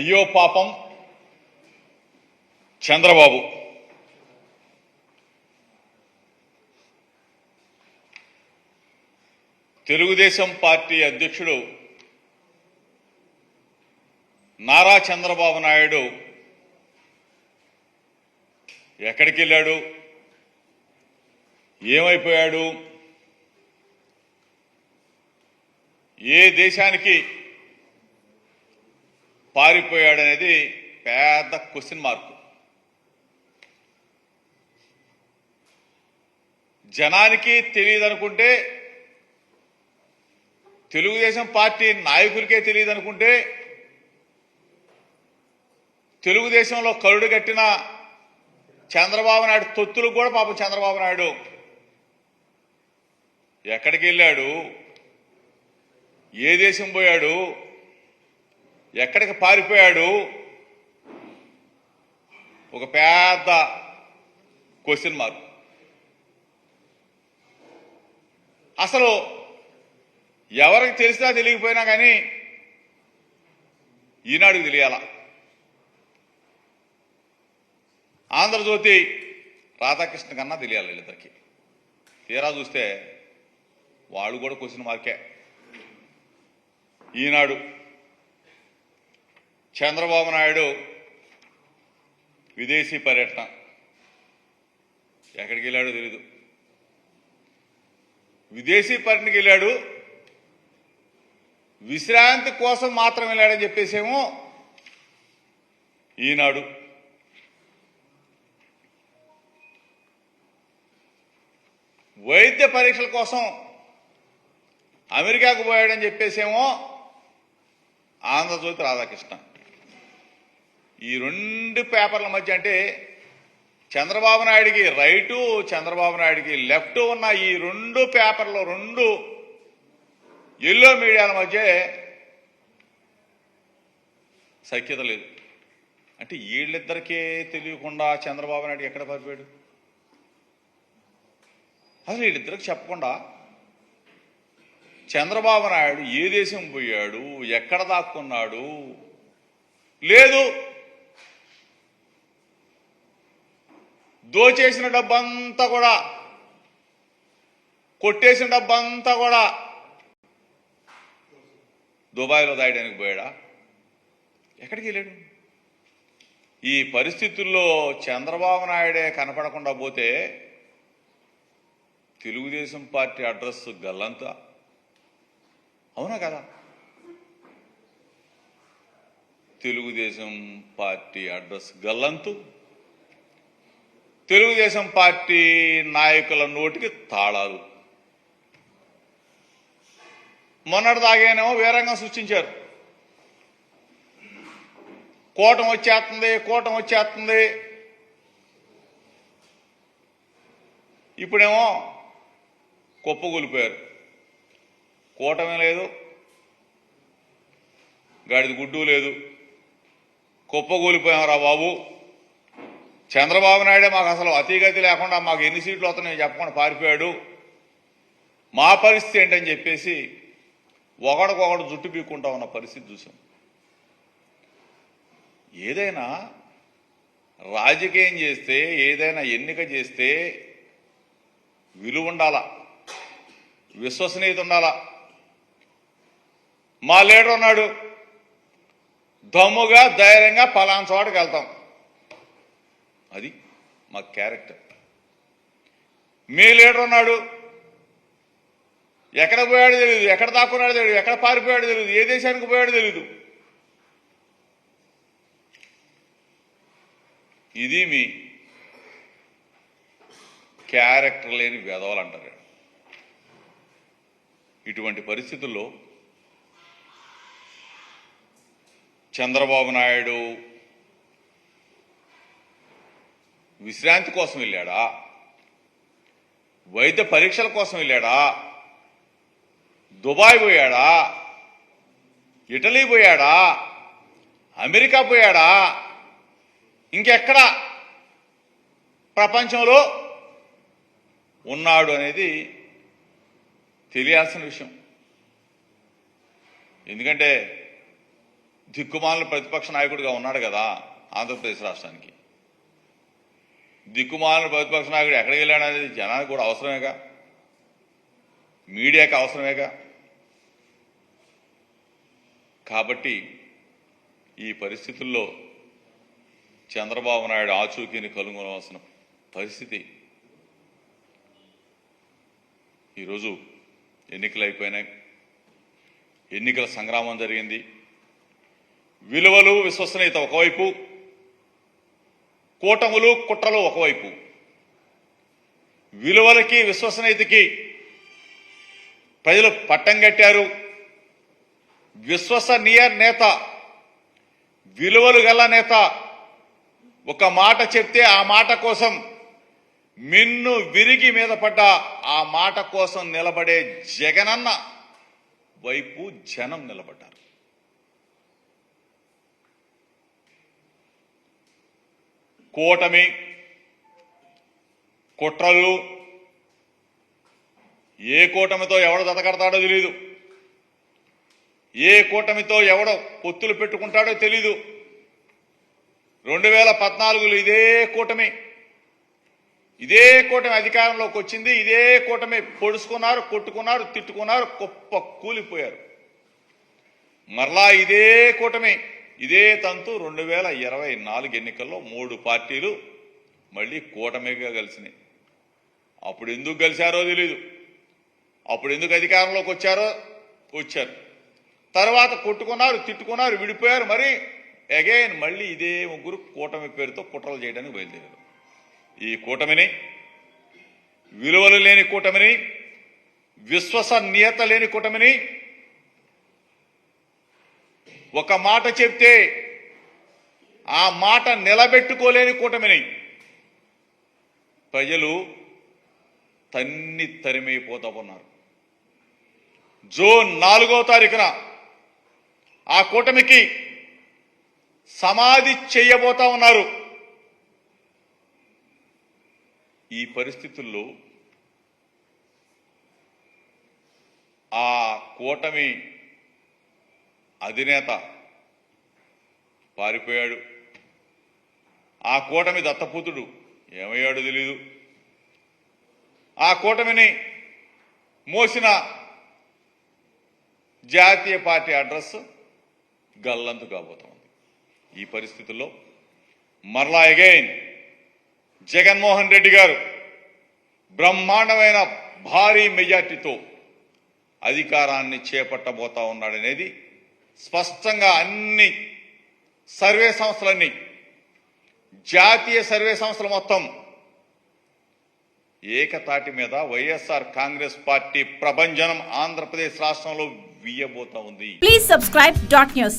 అయ్యో పాపం చంద్రబాబు. తెలుగుదేశం పార్టీ అధ్యక్షుడు నారా చంద్రబాబు నాయుడు ఎక్కడికి వెళ్ళాడు ఏమైపోయాడు? ఏ దేశానికి పారిపోయాడనేది పెద్ద క్వశ్చన్ మార్క్. జనానికి తెలియదు అనుకుంటే తెలుగుదేశం పార్టీ నాయకులకే తెలియదు అనుకుంటే తెలుగుదేశంలో కరుడు కట్టిన చంద్రబాబు నాయుడు తొత్తులకు కూడా పాపం చంద్రబాబు నాయుడు. ఎక్కడికి వెళ్ళాడు? ఏ దేశం పోయాడు? ఎక్కడికి పారిపోయాడు? ఒక పెద్ద క్వశ్చన్ మార్క్ అసలు ఎవరికి తెలిసినా తెలియకపోయినా కానీ ఈనాడుకు తెలియాల. ఆంధ్రజ్యోతి రాధాకృష్ణ కన్నా తెలియాలి వీళ్ళిద్దరికి. తీరా చూస్తే వాళ్ళు కూడా క్వశ్చన్ మార్కే ఈనాడు చంద్రబాబు నాయుడు విదేశీ పర్యటన. ఎక్కడికి వెళ్ళాడో తెలీదు. విదేశీ పర్యటనకి వెళ్ళాడు. విశ్రాంతి కోసం మాత్రం వెళ్ళాడని చెప్పేసేమో ఈనాడు. వైద్య పరీక్షల కోసం అమెరికాకు పోయాడని చెప్పేసేమో ఆంధ్రజ్యోతి రాధాకృష్ణ. ఈ రెండు పేపర్ల మధ్య అంటే చంద్రబాబు నాయుడికి రైటు చంద్రబాబు నాయుడికి లెఫ్ట్ ఉన్న ఈ రెండు పేపర్లు రెండు ఎల్లో మీడియాల మధ్య సఖ్యత లేదు. అంటే వీళ్ళిద్దరికే తెలియకుండా చంద్రబాబు నాయుడు ఎక్కడ పారిపోయాడు? అసలు వీళ్ళిద్దరికి చెప్పకుండా చంద్రబాబు నాయుడు ఏ దేశం పోయాడు ఎక్కడ దాక్కున్నాడు? లేదు. దోచేసిన డబ్బంతా కూడా. కొట్టేసిన డబ్బంతా కూడా. దుబాయ్లో దాయడానికి పోయాడా? ఎక్కడికి వెళ్ళాడు? ఈ పరిస్థితుల్లో చంద్రబాబు నాయుడే కనపడకుండా పోతే తెలుగుదేశం పార్టీ అడ్రస్ గల్లంతా. అవునా కదా? తెలుగుదేశం పార్టీ అడ్రస్ గల్లంతు. తెలుగుదేశం పార్టీ నాయకుల నోటికి తాళాలు. మొన్నటి దాగేనేమో వీరంగం సృష్టించారు. కూటం వచ్చేస్తుంది కూటం వచ్చేస్తుంది. ఇప్పుడేమో కుప్పగొలిపోయారు కూటమే లేదు గాడిద గుడ్డు లేదు. కుప్పగూలిపోయాం రా బాబు. చంద్రబాబు నాయుడే మాకు అసలు అతిగతి లేకుండా మాకు ఎన్ని సీట్లు వస్తున్నాయో చెప్పకుండా పారిపోయాడు. మా పరిస్థితి ఏంటని చెప్పేసి ఒకడికొకడు జుట్టు పీక్కుంటా ఉన్న పరిస్థితి చూసాం. ఏదైనా రాజకీయం చేస్తే ఏదైనా ఎన్నిక చేస్తే విలువ ఉండాలా విశ్వసనీయత ఉండాలా మా లీడర్ ఉన్నాడు. దమ్ముగా ధైర్యంగా పలానా చోటకి వెళ్తాం అది మా క్యారెక్టర్. మీ లీడర్ ఉన్నాడు ఎక్కడ పోయాడో తెలియదు ఎక్కడ దాక్కున్నాడో తెలియదు ఎక్కడ పారిపోయాడో తెలియదు ఏ దేశానికి పోయాడో తెలియదు ఇది మీ క్యారెక్టర్ లేని వెధవలు అంటారు ఇటువంటి పరిస్థితుల్లో చంద్రబాబు నాయుడు విశ్రాంతి కోసం వెళ్ళాడా? వైద్య పరీక్షల కోసం వెళ్ళాడా? దుబాయ్ పోయాడా? ఇటలీ పోయాడా? అమెరికా పోయాడా? ఇంకెక్కడ ప్రపంచంలో ఉన్నాడు అనేది తెలియాల్సిన విషయం. ఎందుకంటే దిక్కుమాలిన ప్రతిపక్ష నాయకుడిగా ఉన్నాడు కదా ఆంధ్రప్రదేశ్ రాష్ట్రానికి. దిక్కుమాలిన ప్రతిపక్ష నాయకుడు ఎక్కడికి వెళ్ళాడు అనేది జనానికి కూడా అవసరమేగా? మీడియాకి అవసరమేగా? కాబట్టి ఈ పరిస్థితుల్లో చంద్రబాబు నాయుడు ఆచూకీని కనుగొనవలసిన పరిస్థితి ఈరోజు ఎన్నికలు అయిపోయినాయి ఎన్నికల సంగ్రామం జరిగింది. విలువలు విశ్వసనీయత ఒకవైపు కూటములు కుట్రలు ఒకవైపు. విలువలకి విశ్వసనీయతకి ప్రజలు పట్టం కట్టారు. విశ్వసనీయ నేత విలువలు గల నేత ఒక మాట చెప్తే ఆ మాట కోసం మిన్ను విరిగి మీద పడ్డ ఆ మాట కోసం నిలబడే జగనన్న వైపు జనం నిలబడ్డారు. కూటమి కుట్రలు ఏ కూటమితో ఎవడు దతకడతాడో తెలియదు ఏ కూటమితో ఎవడో పొత్తులు పెట్టుకుంటాడో తెలీదు. రెండు వేల పద్నాలుగులో ఇదే కూటమి. ఇదే కూటమి అధికారంలోకి వచ్చింది. ఇదే కూటమి పొడుచుకున్నారు కొట్టుకున్నారు తిట్టుకున్నారు గొప్ప కూలిపోయారు మరలా ఇదే కూటమి. ఇదే తంతు రెండు వేల ఇరవై నాలుగు ఎన్నికల్లో మూడు పార్టీలు మళ్ళీ కూటమిగా కలిసినాయి. అప్పుడు ఎందుకు కలిశారో తెలీదు. అప్పుడు ఎందుకు అధికారంలోకి వచ్చారో వచ్చారు. తర్వాత కొట్టుకున్నారు తిట్టుకున్నారు విడిపోయారు మరి అగైన్ మళ్ళీ ఇదే ముగ్గురు కూటమి పేరుతో కుట్రలు చేయడానికి బయలుదేరారు. ఈ కూటమిని విలువలు లేని కూటమిని విశ్వసనీయత లేని కూటమిని ఒక మాట చెప్తే ఆ మాట నిలబెట్టుకోలేని కూటమిని. ప్రజలు తన్ని తరిమైపోతా ఉన్నారు జూన్ నాలుగో తారీఖున ఆ కూటమికి సమాధి చేయబోతా ఉన్నారు. ఈ పరిస్థితుల్లో ఆ కూటమి అధినేత పారిపోయాడు. ఆ కూటమి దత్తపుత్రుడు ఏమయ్యాడో తెలీదు. ఆ కూటమిని మోసిన జాతీయ పార్టీ అడ్రస్ గల్లంతు కాబోతోంది. ఈ పరిస్థితుల్లో మరలా అగైన్ జగన్మోహన్ రెడ్డి గారు బ్రహ్మాండమైన భారీ మెజార్టీతో అధికారాన్ని చేపట్టబోతా ఉన్నాడనేది స్పష్టంగా అన్ని సర్వే సంస్థలన్నీ జాతీయ సర్వే సంస్థలు మొత్తం ఏకతాటి మీద వైఎస్ఆర్ కాంగ్రెస్ పార్టీ ప్రభంజనం ఆంధ్రప్రదేశ్ రాష్ట్రంలో వియ్యబోతా ఉంది. Please subscribe dot news